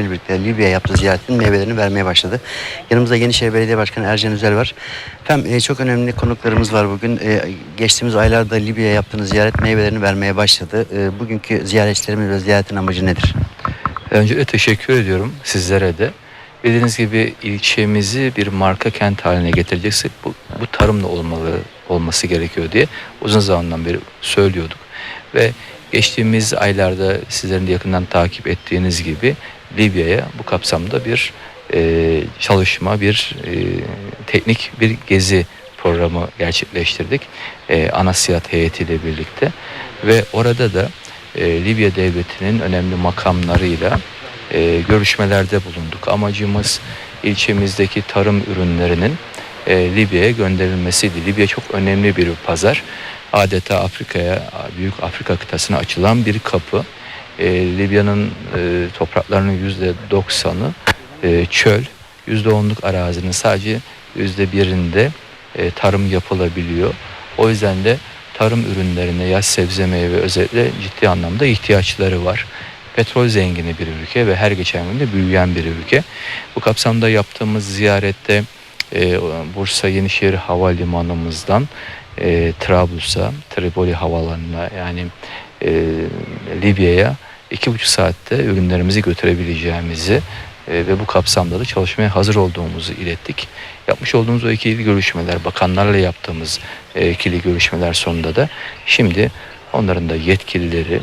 personeliyle birlikte Libya'ya yaptığı ziyaretin meyvelerini vermeye başladı. Yanımızda Yenişehir Belediye Başkanı Ercan Üzel var. Efendim e, çok önemli konuklarımız var bugün. E, geçtiğimiz aylarda Libya'ya yaptığınız ziyaret meyvelerini vermeye başladı. E, bugünkü ziyaretçilerimiz ve ziyaretin amacı nedir? Öncelikle teşekkür ediyorum sizlere de. Bildiğiniz gibi ilçemizi bir marka kent haline getireceksek bu, bu tarımla olmalı olması gerekiyor diye uzun zamandan beri söylüyorduk. Ve geçtiğimiz aylarda sizlerin de yakından takip ettiğiniz gibi Libya'ya bu kapsamda bir e, çalışma, bir e, teknik bir gezi programı gerçekleştirdik. E, Anasiyat heyetiyle birlikte ve orada da e, Libya devletinin önemli makamlarıyla e, görüşmelerde bulunduk. Amacımız ilçemizdeki tarım ürünlerinin e, Libya'ya gönderilmesiydi. Libya çok önemli bir pazar. Adeta Afrika'ya, büyük Afrika kıtasına açılan bir kapı. E, Libya'nın e, topraklarının yüzde doksanı e, çöl, yüzde onluk arazinin sadece yüzde birinde e, tarım yapılabiliyor. O yüzden de tarım ürünlerine, yaş sebze meyve özellikle ciddi anlamda ihtiyaçları var. Petrol zengini bir ülke ve her geçen gün de büyüyen bir ülke. Bu kapsamda yaptığımız ziyarette e, Bursa Yenişehir Havalimanımızdan e, Trablus'a, Tripoli havalarına yani e, Libya'ya iki buçuk saatte ürünlerimizi götürebileceğimizi e, ve bu kapsamda da çalışmaya hazır olduğumuzu ilettik. Yapmış olduğumuz o ikili görüşmeler, bakanlarla yaptığımız e, ikili görüşmeler sonunda da şimdi onların da yetkilileri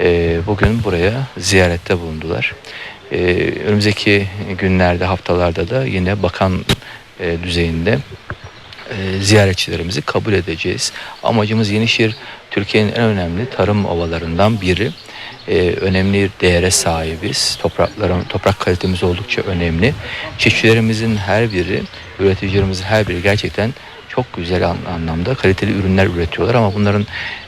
e, bugün buraya ziyarette bulundular. Önümüzdeki günlerde, haftalarda da yine bakan düzeyinde ziyaretçilerimizi kabul edeceğiz. Amacımız Yenişehir Türkiye'nin en önemli tarım ovalarından biri. E, önemli değere sahibiz. Toprakların toprak kalitemiz oldukça önemli. Çiftçilerimizin her biri, üreticilerimizin her biri gerçekten çok güzel an- anlamda kaliteli ürünler üretiyorlar ama bunların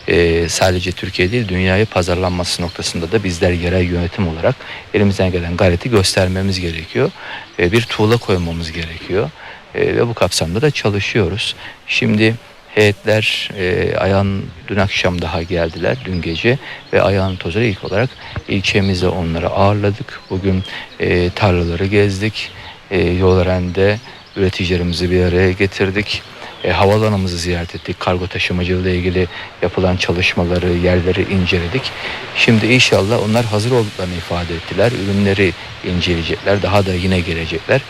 e, sadece Türkiye değil dünyaya pazarlanması noktasında da bizler yerel yönetim olarak elimizden gelen gayreti göstermemiz gerekiyor. E, bir tuğla koymamız gerekiyor. E, ve bu kapsamda da çalışıyoruz. Şimdi heyetler e, Ayhan dün akşam daha geldiler dün gece ve Ayhan Tozer'e ilk olarak ilçemizde onları ağırladık. Bugün e, tarlaları gezdik. E, Yolören'de üreticilerimizi bir araya getirdik. E, havalanımızı ziyaret ettik. Kargo taşımacılığı ile ilgili yapılan çalışmaları, yerleri inceledik. Şimdi inşallah onlar hazır olduklarını ifade ettiler. Ürünleri inceleyecekler. Daha da yine gelecekler.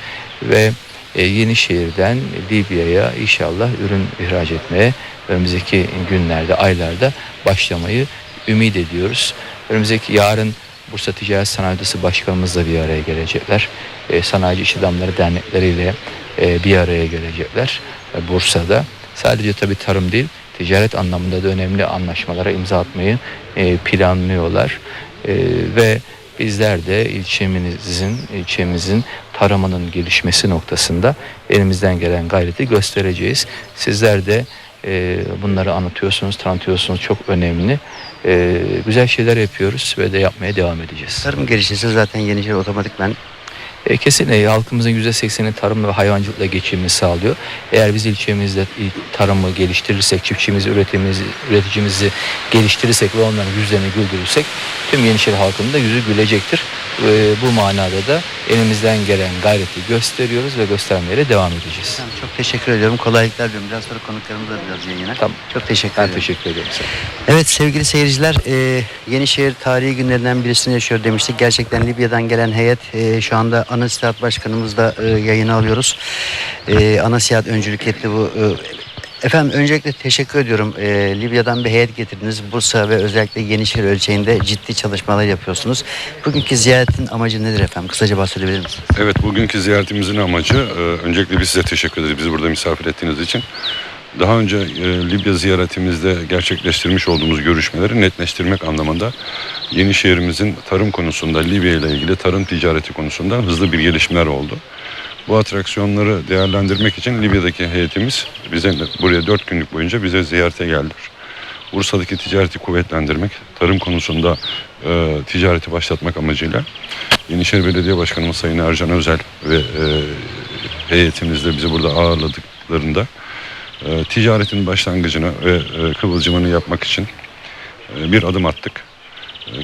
Ve Yenişehir'den Libya'ya inşallah ürün ihraç etmeye önümüzdeki günlerde, aylarda başlamayı ümit ediyoruz. Önümüzdeki yarın Bursa Ticaret Sanayi Odası Başkanımızla bir araya gelecekler. E, Sanayici İş Adamları Dernekleriyle e, bir araya gelecekler e, Bursa'da. Sadece tabii tarım değil, ticaret anlamında da önemli anlaşmalara imza atmayı e, planlıyorlar. E, ve bizler de ilçemizin, ilçemizin tarımının gelişmesi noktasında elimizden gelen gayreti göstereceğiz. Sizler de e, bunları anlatıyorsunuz, tanıtıyorsunuz çok önemli. E, güzel şeyler yapıyoruz ve de yapmaya devam edeceğiz. Tarım gelişirse zaten Yenişehir otomatikmen E, kesinlikle halkımızın %80'i tarım ve hayvancılıkla geçimini sağlıyor. Eğer biz ilçemizde il- tarımı geliştirirsek, çiftçimizi, üretimimizi, üreticimizi geliştirirsek ve onların yüzlerini güldürürsek tüm Yenişehir halkının da yüzü gülecektir. E, bu manada da elimizden gelen gayreti gösteriyoruz ve göstermeye de devam edeceğiz. Tamam, çok teşekkür ediyorum. Kolaylıklar diliyorum. Biraz sonra konuklarımızla biraz yayına. Tamam. Çok teşekkür Ben ederim. teşekkür. Sağ olun. Evet sevgili seyirciler e, Yenişehir tarihi günlerinden birisini yaşıyor demiştik. Gerçekten Libya'dan gelen heyet e, şu anda Anasihat Başkanımızla e, yayını alıyoruz. E, Anasihat öncülük etti bu. E, efendim öncelikle teşekkür ediyorum. E, Libya'dan bir heyet getirdiniz. Bursa ve özellikle Yenişehir ölçeğinde ciddi çalışmalar yapıyorsunuz. Bugünkü ziyaretin amacı nedir efendim? Kısaca bahsedebilir misiniz? Evet bugünkü ziyaretimizin amacı e, öncelikle biz size teşekkür ederiz bizi burada misafir ettiğiniz için. Daha önce e, Libya ziyaretimizde gerçekleştirmiş olduğumuz görüşmeleri netleştirmek anlamında Yenişehir'imizin tarım konusunda Libya ile ilgili tarım ticareti konusunda hızlı bir gelişmeler oldu. Bu atraksiyonları değerlendirmek için Libya'daki heyetimiz bize buraya dört günlük boyunca bize ziyarete geldiler. Bursa'daki ticareti kuvvetlendirmek, tarım konusunda e, ticareti başlatmak amacıyla Yenişehir Belediye Başkanımız Sayın Ercan Özel ve e, heyetimizle bizi burada ağırladıklarında e, ticaretin başlangıcını ve e, kıvılcımını yapmak için e, bir adım attık.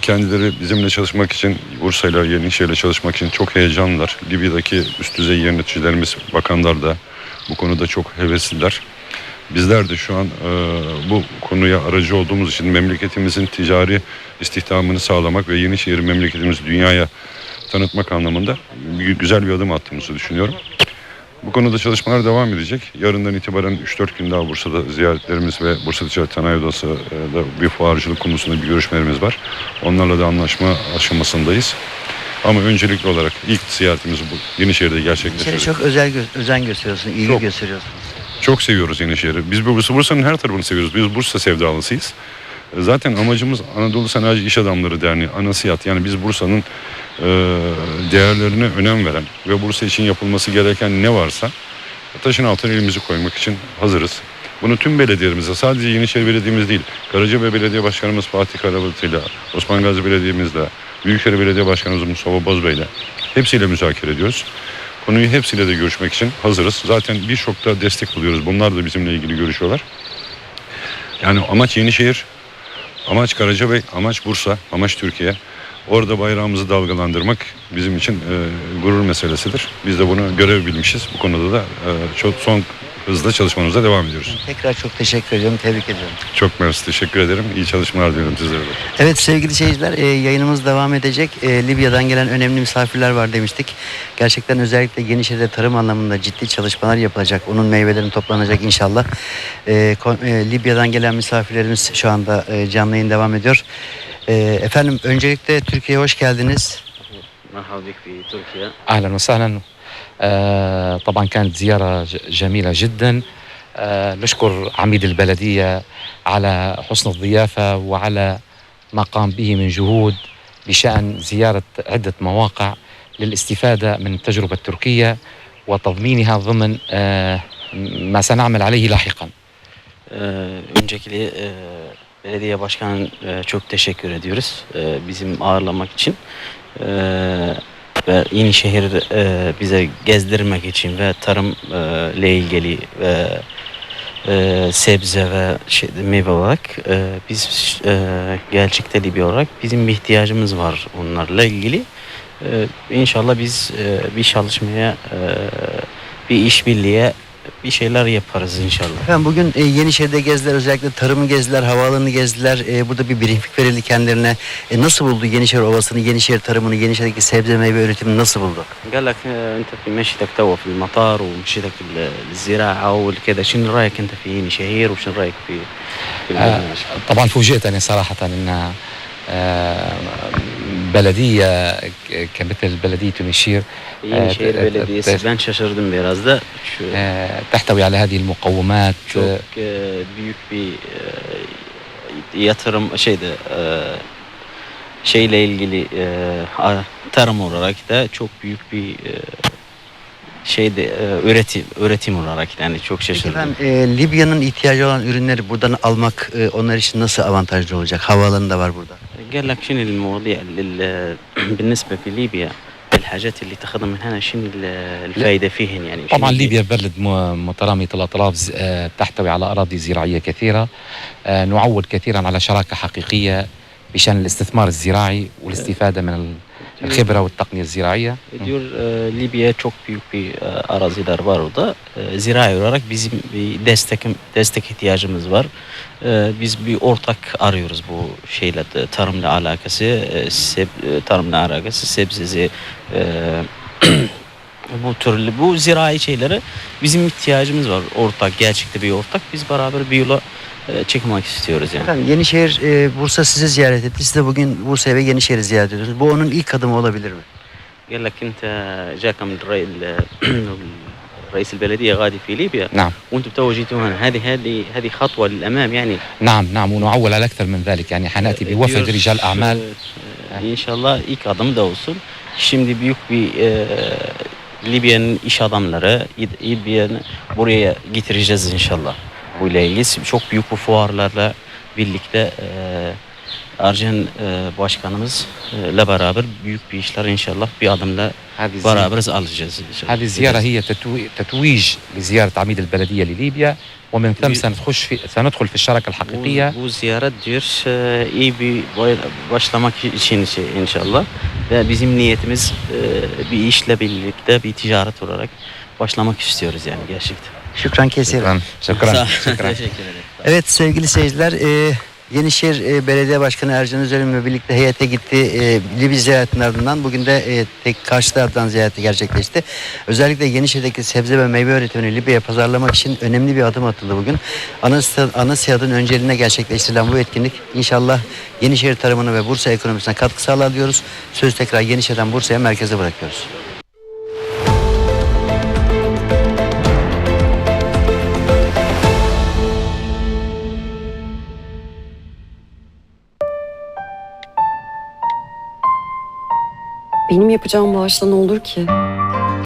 Kendileri bizimle çalışmak için, Bursa'yla, Yenişehir'le çalışmak için çok heyecanlılar. Libya'daki üst düzey yöneticilerimiz, bakanlar da bu konuda çok hevesliler. Bizler de şu an e, bu konuya aracı olduğumuz için memleketimizin ticari istihdamını sağlamak ve Yenişehir memleketimizi dünyaya tanıtmak anlamında güzel bir adım attığımızı düşünüyorum. Bu konuda çalışmalar devam edecek. Yarından itibaren 3-4 gün daha Bursa'da ziyaretlerimiz ve Bursa Ticaret Sanayi Odası'da bir fuarcılık konusunda bir görüşmelerimiz var. Onlarla da anlaşma aşamasındayız. Ama öncelikli olarak ilk ziyaretimizi bu Yenişehir'de Yenişehir'e gerçekleştirdik. çok özel gö- özen gösteriyorsunuz, ilgi Çok. gösteriyorsunuz. Çok seviyoruz Yenişehir'i. Biz Bursa, Bursa'nın her tarafını seviyoruz. Biz Bursa sevdalısıyız. Zaten amacımız Anadolu Sanayici İş Adamları Derneği, ANASİAD. Yani biz Bursa'nın e, değerlerine önem veren ve Bursa için yapılması gereken ne varsa taşın altına elimizi koymak için hazırız. Bunu tüm belediyelerimize, sadece Yenişehir Belediye'miz değil, Karacabey Belediye Başkanımız Fatih Karabatı'yla, Osman Gazi Belediye'mizle, Büyükşehir Belediye Başkanımız Mustafa Bozbey'le hepsiyle müzakere ediyoruz. Konuyu hepsiyle de görüşmek için hazırız. Zaten birçok da destek buluyoruz. Bunlar da bizimle ilgili görüşüyorlar. Yani amaç Yenişehir, amaç Karacabey, amaç Bursa, amaç Türkiye. Orada bayrağımızı dalgalandırmak bizim için e, gurur meselesidir. Biz de bunu görev bilmişiz. Bu konuda da e, çok son hızla çalışmamıza devam ediyoruz. Tekrar çok teşekkür ediyorum, tebrik ediyorum. Çok mersi, teşekkür ederim. İyi çalışmalar diliyorum sizlere de. Evet sevgili seyirciler e, yayınımız devam edecek. E, Libya'dan gelen önemli misafirler var demiştik. Gerçekten özellikle Yenişehir'de tarım anlamında ciddi çalışmalar yapılacak. Onun meyvelerini toplanacak inşallah. E, kon- e, Libya'dan gelen misafirlerimiz şu anda e, canlı yayın devam ediyor. E, efendim öncelikle Türkiye'ye hoş geldiniz. مرحبا بك في تركيا. أهلا وسهلا. آه، طبعا كانت زيارة جميلة جدا. آه، نشكر عميد البلدية على حسن الضيافة وعلى ما قام به من جهود بشان زيارة عدة مواقع للاستفادة من التجربة التركية وتضمينها ضمن آه، ما سنعمل عليه لاحقا. Ee, öncelikle e, belediye başkanı e, çok teşekkür ediyoruz. bizim ağırlamak için. E, ve Yenişehir e, bize gezdirmek için ve tarım e, ile ilgili ve e, sebze ve şey, meyve olarak e, biz e, gerçekte Libya olarak bizim bir ihtiyacımız var onlarla ilgili. E, inşallah biz e, bir çalışmaya e, bir işbirliğe bir şeyler yaparız inşallah. Efendim bugün e, Yenişehir'de gezdiler özellikle tarımı gezdiler, havaalanını gezdiler. E, burada bir briefing verildi kendilerine. E, nasıl buldu Yenişehir Ovası'nı, Yenişehir tarımını, Yenişehir'deki sebze meyve üretimini nasıl buldu? قال لك آه، انت في مشيتك توا في المطار ومشيتك ال- الزراعه والكذا شنو رايك انت في نشهير وشنو رايك في في آه، البرنامج؟ طبعا فوجئتني صراحه انها آه، بلديه ك- كمثل بلديه تونشير Yenişehir آه، Belediyesi ben şaşırdım biraz da şu آه، تحتوي على هذه المقومات çok آه، e, büyük bir e, yatırım şeyde e, şeyle ilgili e, a- tarım olarak da çok büyük bir e, şeyde e, üretim üretim olarak yani çok Peki şaşırdım. efendim e, Libya'nın ihtiyacı olan ürünleri buradan almak e, onlar için nasıl avantajlı olacak? Havaalanı da var burada. قال لك شنو المواضيع بالنسبة في ليبيا الحاجات اللي تاخذها من هنا شنو ال- الفائده فيهن يعني؟ طبعا ليبيا بلد م- مترامية الأطراف ز- آه، تحتوي على أراضي زراعية كثيرة. آه، نعول كثيرا على شراكة حقيقية بشأن الاستثمار الزراعي والاستفادة من ال- الخبرة والتقنية الزراعية diyor e, Libya çok büyük bir e, araziler var orada. E, zirai olarak bizim bir destek destek ihtiyacımız var. E, biz bir ortak arıyoruz bu şeyle de, tarımla alakası, e, seb, e, tarımla alakası, sebzesi e, bu türlü bu zirai şeylere bizim ihtiyacımız var. Ortak, gerçekte bir ortak. Biz beraber bir yola e, çıkmak istiyoruz yani. Efendim Yenişehir, e, Bursa sizi ziyaret etti. Siz de bugün Bursa'ya ve Yenişehir'i ziyaret ediyorsunuz. Bu onun ilk adımı olabilir mi? قال لك انت جاك من الرئي- رئيس البلديه غادي في ليبيا نعم وانتم تو جيتوا هنا هذه هذه هذه خطوه للامام يعني نعم نعم ونعول على أكثر من ذلك يعني حنأتي بوفد diyor, رجال أعمال e, İnşallah ilk adım da olsun. Şimdi büyük bir e, Libya'nın iş adamları Libya'nı buraya getireceğiz inşallah. Bu ile ilgili çok büyük bu fuarlarla birlikte e, Arjen e, başkanımızla beraber büyük bir işler inşallah bir adımla هذه الزيارة beraberiz alacağız. inşallah. هذه الزيارة هي تتوي- تتويج لزيارة عميد البلدية لليبيا ومن ثم بي- سنخش في سندخل في الشراكة الحقيقية Bu, bu ziyaret diyor e, iyi bir bay- başlamak için şey inşallah ve bizim niyetimiz e, bir işle birlikte bir ticaret olarak başlamak istiyoruz yani gerçekten. Şükran kesir. شكرا شكرا Sağ- شكرا Teşekkür ederim. Evet sevgili seyirciler e, Yenişehir e, Belediye Başkanı Ercan Özelim'le birlikte heyete gitti. E, Libya ziyaretinin ardından bugün de e, tek karşı taraftan ziyareti gerçekleşti. Özellikle Yenişehir'deki sebze ve meyve üretimini Libya'ya pazarlamak için önemli bir adım atıldı bugün. Anasya'nın önceliğinde gerçekleştirilen bu etkinlik inşallah Yenişehir tarımını ve Bursa ekonomisine katkı sağlar diyoruz. Söz tekrar Yenişehir'den Bursa'ya merkeze bırakıyoruz. Yapacağım bağışla ne olur ki?